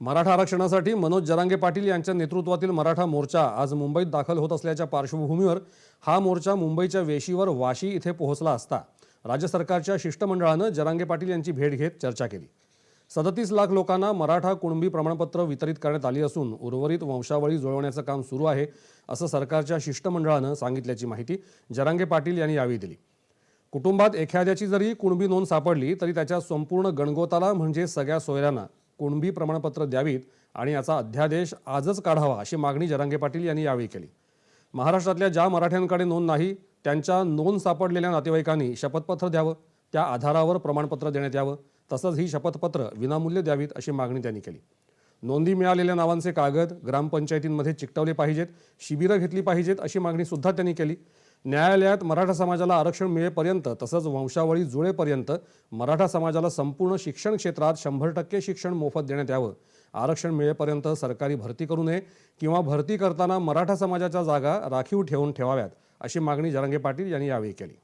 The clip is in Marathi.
मराठा आरक्षणासाठी मनोज जरांगे पाटील यांच्या नेतृत्वातील मराठा मोर्चा आज मुंबईत दाखल होत असल्याच्या पार्श्वभूमीवर हा मोर्चा मुंबईच्या वेशीवर वाशी इथे पोहोचला असता. राज्य सरकारच्या शिष्टमंडळानं जरांगे पाटील यांची भेट घेत चर्चा केली. सदतीस लाख लोकांना मराठा कुणबी प्रमाणपत्र वितरित करण्यात आली असून उर्वरित वंशावळी जुळवण्याचं काम सुरू आहे असं सरकारच्या शिष्टमंडळानं सांगितल्याची माहिती जरांगे पाटील यांनी यावेळी दिली. कुटुंबात एखाद्याची जरी कुणबी नोंद सापडली तरी त्याच्या संपूर्ण गणगोताला म्हणजे सगळ्या सोयऱ्यांना कुणबी प्रमाणपत्र द्यावीत आणि याचा अध्यादेश आजच काढावा अशी मागणी जरांगे पाटील यांनी यावेळी केली. महाराष्ट्रातल्या ज्या मराठ्यांकडे नोंद नाही त्यांच्या नोंद सापडलेल्या नातेवाईकांनी शपथपत्र द्यावं त्या आधारावर प्रमाणपत्र देण्यात यावं तसंच ही शपथपत्र विनामूल्य द्यावीत अशी मागणी त्यांनी केली. नोंदी मिळालेल्या नावांचे कागद ग्रामपंचायतींमध्ये चिकटवले पाहिजेत शिबिरं घेतली पाहिजेत अशी मागणी सुद्धा त्यांनी केली. न्यायालयात मराठा समाजाला आरक्षण मिळेपर्यंत तसंच वंशावळी जुळेपर्यंत मराठा समाजाला संपूर्ण शिक्षण क्षेत्रात शंभर टक्के शिक्षण मोफत देण्यात यावं. आरक्षण मिळेपर्यंत सरकारी भरती करू नये किंवा भरती करताना मराठा समाजाच्या जागा राखीव ठेवून ठेवाव्यात अशी मागणी जरांगे पाटील यांनी यावेळी केली.